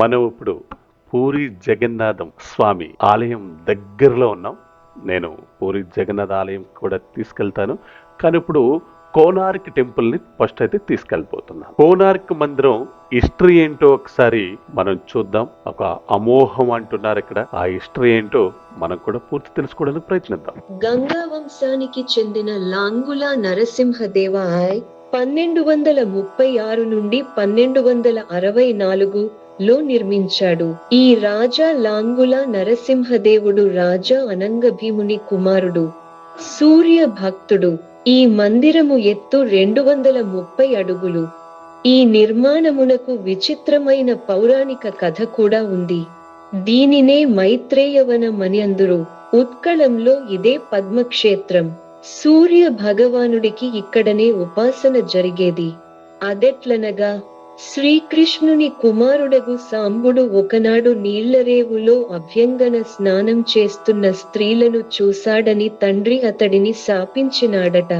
మనం ఇప్పుడు పూరి జగన్నాథం స్వామి ఆలయం దగ్గరలో ఉన్నాం. నేను పూరి జగన్నాథ ఆలయం కూడా తీసుకెళ్తాను. కానీ ఇప్పుడు కోనార్క్ టెంపుల్ని ఫస్ట్ అయితే తీసుకెళ్ళిపోతున్నాం. కోనార్క్ మందిరం హిస్టరీ ఏంటో ఒకసారి మనం చూద్దాం. ఒక అమోహం అంటున్నారు ఇక్కడ. ఆ హిస్టరీ ఏంటో మనం కూడా పూర్తి తెలుసుకోవడానికి ప్రయత్నిద్దాం. గంగా వంశానికి చెందిన లాంగుల నరసింహదేవాయ్ పన్నెండు వందల ముప్పై ఆరు నుండి పన్నెండు వందల అరవై నాలుగు లో నిర్మించాడు. ఈ రాజా లాంగుల నరసింహదేవుడు రాజా అనంగభీముని కుమారుడు. సూర్య భక్తుడు. ఈ మందిరము ఎత్తు రెండు వందల ముప్పై అడుగులు. ఈ నిర్మాణమునకు విచిత్రమైన పౌరాణిక కథ కూడా ఉంది. దీనినే మైత్రేయవనమని అందురు ఉత్కళంలో ఇదే పద్మక్షేత్రం. సూర్య భగవానుడికి ఇక్కడనే ఉపాసన జరిగేది. అదెట్లనగా శ్రీకృష్ణుని కుమారుడగు సాంబుడు ఒకనాడు నీళ్ళరేవులో అభ్యంగన స్నానం చేస్తున్న స్త్రీలను చూశాడని తండ్రి అతడిని శాపించినాడట.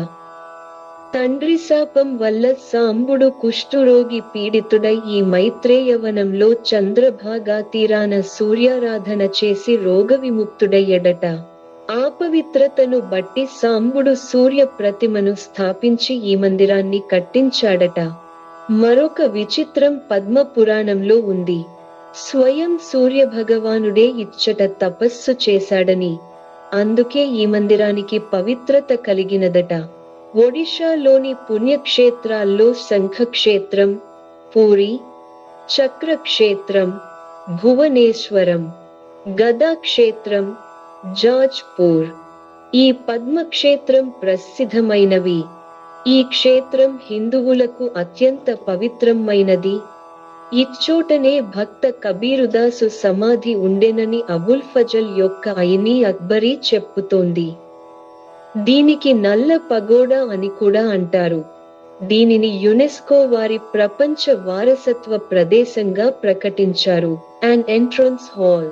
తండ్రి శాపం వల్ల సాంబుడు కుష్ఠురోగి పీడితుడై ఈ మైత్రేయవనంలో చంద్రభాగా తీరాన సూర్యారాధన చేసి రోగ విముక్తుడయ్యడట ఆ బట్టి సాంబుడు సూర్య ప్రతిమను స్థాపించి ఈ మందిరాన్ని కట్టించాడట. మరొక విచిత్రం పద్మ పురాణంలో ఉంది. స్వయం సూర్య భగవానుడే ఇచ్చట తపస్సు చేశాడని. అందుకే ఈ మందిరానికి పవిత్రత కలిగినదట. ఒడిషాలోని పుణ్యక్షేత్రాల్లో శంఖక్షేత్రం పూరి చక్రక్షేత్రం భువనేశ్వరం గదాక్షేత్రం జాజ్పూర్ ఈ పద్మక్షేత్రం ప్రసిద్ధమైనవి. ఈ క్షేత్రం హిందువులకు అత్యంత పవిత్రమైనది. ఇచ్చోటనే భక్త కబీరుదాసు సమాధి ఉండెనని అబుల్ ఫజల్ యొక్క అయిని అక్బరీ చెప్పుతోంది. దీనికి నల్ల పగోడా అని కూడా అంటారు. దీనిని యునెస్కో వారి ప్రపంచ వారసత్వ ప్రదేశంగా ప్రకటించారు. అండ్ ఎంట్రన్స్ హాల్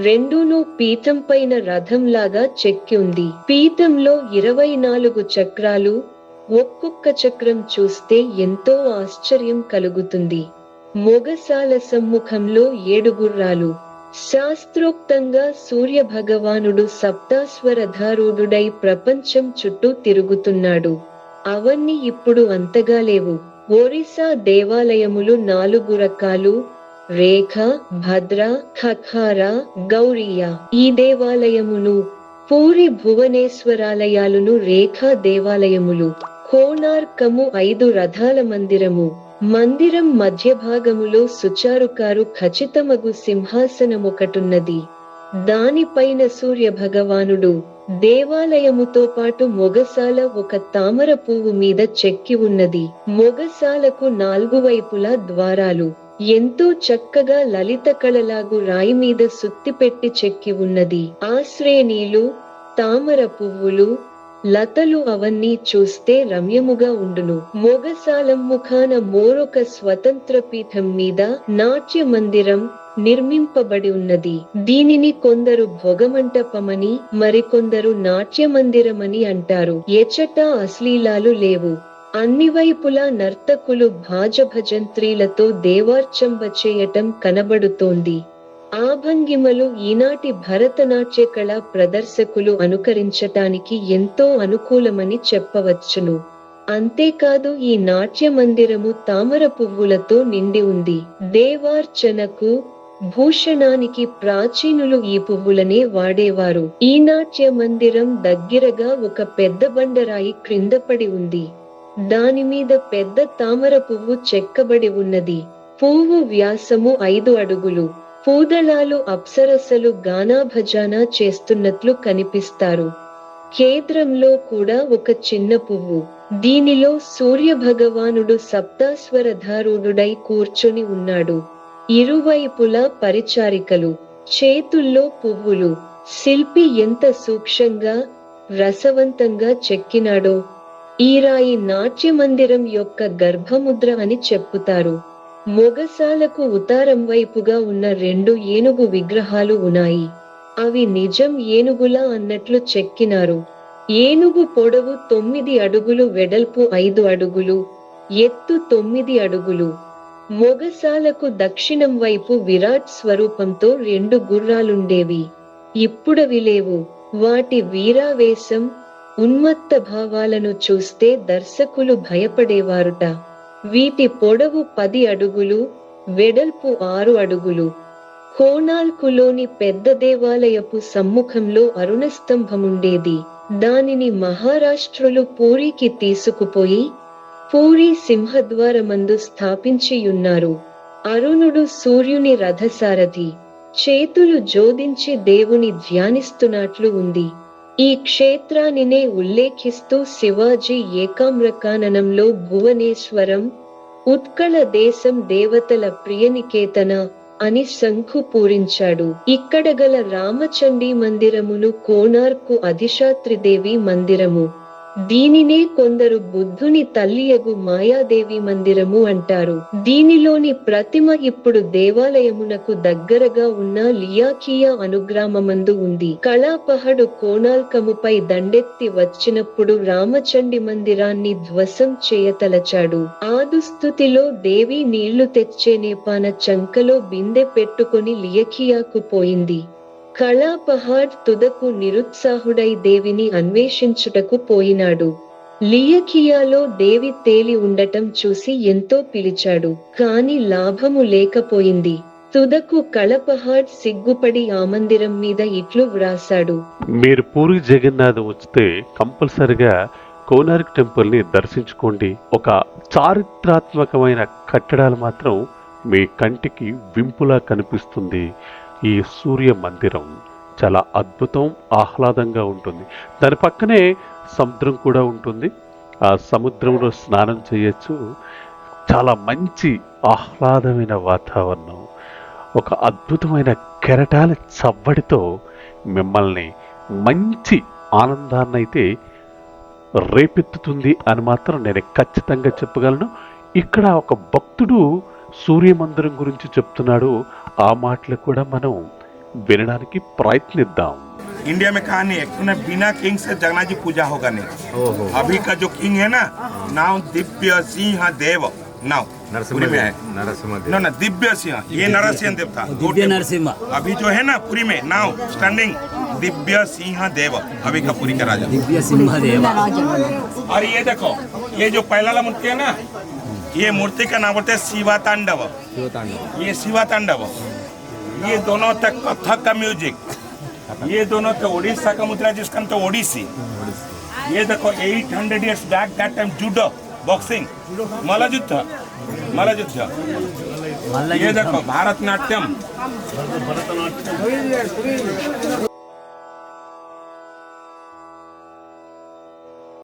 రెండూను పీఠం పైన రథంలాగా చెక్కి ఉంది. పీఠంలో ఇరవై నాలుగు చక్రాలు ఒక్కొక్క చక్రం చూస్తే ఎంతో ఆశ్చర్యం కలుగుతుంది. మొగసాల సమ్ముఖంలో ఏడుగుర్రాలు. శాస్త్రోక్తంగా సూర్య భగవానుడు సప్తాస్వరధారూఢుడై ప్రపంచం చుట్టూ తిరుగుతున్నాడు. అవన్నీ ఇప్పుడు అంతగా లేవు. ఒరిస్సా దేవాలయములు నాలుగు రకాలు. రేఖ భద్ర ఖఖార గౌరీయ. ఈ దేవాలయమును పూరి భువనేశ్వరాలయాలును రేఖా దేవాలయములు. కోణార్కము ఐదు రథాల మందిరము. మందిరం మధ్య భాగములో సుచారుకారు ఖచ్చితమగు సింహాసనమొకటున్నది. దానిపైన సూర్య భగవానుడు దేవాలయముతో పాటు మొగసాల ఒక తామర పువ్వు మీద చెక్కి ఉన్నది. మొగసాలకు నాలుగు వైపులా ద్వారాలు. ఎంతో చక్కగా లలిత కళలాగు రాయి మీద సుత్తి పెట్టి చెక్కి ఉన్నది. ఆ శ్రేణీలు తామర పువ్వులు లతలు అవన్నీ చూస్తే రమ్యముగా ఉండును. మొగసాలం ముఖాన మోరొక స్వతంత్ర పీఠం మీద నాట్య మందిరం నిర్మింపబడి ఉన్నది. దీనిని కొందరు భోగమంటపమని మరికొందరు నాట్య మందిరమని అంటారు. ఎచట అశ్లీలాలు లేవు. అన్ని వైపులా నర్తకులు భాజభజంత్రీలతో దేవార్చంబ చేయటం కనబడుతోంది. ఆ భంగిమలు ఈనాటి భరతనాట్య కళా ప్రదర్శకులు అనుకరించటానికి ఎంతో అనుకూలమని చెప్పవచ్చును. అంతేకాదు ఈ నాట్య మందిరము తామర పువ్వులతో నిండి ఉంది. దేవార్చనకు భూషణానికి ప్రాచీనులు ఈ పువ్వులనే వాడేవారు. ఈ నాట్య మందిరం దగ్గరగా ఒక పెద్ద బండరాయి క్రింద పడి ఉంది. దాని మీద పెద్ద తామర పువ్వు చెక్కబడి ఉన్నది. పువ్వు వ్యాసము ఐదు అడుగులు. పూదళాలు అప్సరసలు గానాభజానా చేస్తున్నట్లు కనిపిస్తారు. కేంద్రంలో కూడా ఒక చిన్న పువ్వు. దీనిలో సూర్య భగవానుడు సప్తాస్వరధారుడై కూర్చొని ఉన్నాడు. ఇరువైపులా పరిచారికలు చేతుల్లో పువ్వులు. శిల్పి ఎంత సూక్ష్మంగా రసవంతంగా చెక్కినాడో. ఈ రాయి నాట్య మందిరం యొక్క గర్భముద్ర అని చెప్పుతారు. మొగసాలకు ఉతారం వైపుగా ఉన్న రెండు ఏనుగు విగ్రహాలు ఉన్నాయి. అవి నిజం ఏనుగులా అన్నట్లు చెక్కినారు. ఏనుగు పొడవు తొమ్మిది అడుగులు వెడల్పు ఐదు అడుగులు ఎత్తు తొమ్మిది అడుగులు. మొగసాలకు దక్షిణం వైపు విరాట్ స్వరూపంతో రెండు గుర్రాలుండేవి. ఇప్పుడవి లేవు వాటి వీరావేశం ఉన్మత్త భావాలను చూస్తే దర్శకులు భయపడేవారుట. వీటి పొడవు పది అడుగులు వెడల్పు ఆరు అడుగులు. కోణాల్కులోని పెద్ద దేవాలయపు సమ్ముఖంలో అరుణస్తంభముండేది. దానిని మహారాష్ట్రులు పూరికి తీసుకుపోయి పూరి సింహద్వారమందు స్థాపించియున్నారు. అరుణుడు సూర్యుని రథసారథి. చేతులు జోదించి దేవుని ధ్యానిస్తున్నట్లు ఉంది. ఈ క్షేత్రానినే ఉల్లేఖిస్తూ శివాజీ ఏకామ్రకాననంలో భువనేశ్వరం ఉత్కళ దేశం దేవతల ప్రియనికేతన అని శంఖు పూరించాడు. ఇక్కడ గల రామచండీ మందిరమును కోనార్కు అధిషాత్రిదేవి మందిరము. దీనినే కొందరు బుద్ధుని తల్లియగు మాయాదేవి మందిరము అంటారు. దీనిలోని ప్రతిమ ఇప్పుడు దేవాలయమునకు దగ్గరగా ఉన్న లియాకియా అనుగ్రామమందు ఉంది. కళాపహడు కోణాల్కముపై దండెత్తి వచ్చినప్పుడు రామచండి మందిరాన్ని ధ్వసం చేయతలచాడు. ఆ దేవి నీళ్ళు తెచ్చే నేపాన చంకలో బిందె పెట్టుకుని లియకియాకు పోయింది. కళాపహాడ్ తుదకు నిరుత్సాహుడై దేవిని అన్వేషించుటకు పోయినాడు. లియకియాలో దేవి తేలి ఉండటం చూసి ఎంతో పిలిచాడు కాని లాభము లేకపోయింది. తుదకు కళపహాడ్ సిగ్గుపడి ఆ మందిరం మీద ఇట్లు వ్రాసాడు మీరు పూరి జగన్నాథం వస్తే కంపల్సరిగా కోనార్క్ టెంపుల్ని దర్శించుకోండి. ఒక చారిత్రాత్మకమైన కట్టడాలు మాత్రం మీ కంటికి వింపులా కనిపిస్తుంది. ఈ సూర్య మందిరం చాలా అద్భుతం ఆహ్లాదంగా ఉంటుంది. దాని పక్కనే సముద్రం కూడా ఉంటుంది. ఆ సముద్రంలో స్నానం చేయొచ్చు. చాలా మంచి ఆహ్లాదమైన వాతావరణం. ఒక అద్భుతమైన కెరటాల చవ్వడితో మిమ్మల్ని మంచి ఆనందాన్ని అయితే రేపెత్తుతుంది అని మాత్రం నేను ఖచ్చితంగా చెప్పగలను. ఇక్కడ ఒక భక్తుడు సూర్యమందిరం గురించి చెప్తున్నాడు ఆ మాటలు కూడా మనం వినడానికి ప్రయత్నిద్దాం इंडिया में कहा नहीं है ना बिना किंग से जगन्नाथ जी पूजा होगा नहीं अभी का जो किंग है ना नाव दिव्य सिंह देव नाव पूरी में है नरसिंह ना ना दिव्य सिंह ये नरसिंह देवता दो दिव्य टेम्पल। नरसिम्हा अभी जो है ना पूरी में नाव स्टैंडिंग दिव्य सिंह देव अभी का पूरी का राजा दिव्य सिंहदेव और ये देखो ये जो पहला वाला मूर्ति है ना ये मूर्ति का नाम बोलते हैं शिवा तांडव। ये शिवा तांडव। ये दोनों तक कथक का म्यूज़िक ये दोनों तो उड़ीसा का मुद्रा जिसका नाम तो ओडिसी। ये देखो 800 years back that time judo boxing मल्लयुद्ध मल्लयुद्ध ये देखो भारतनाट्यम।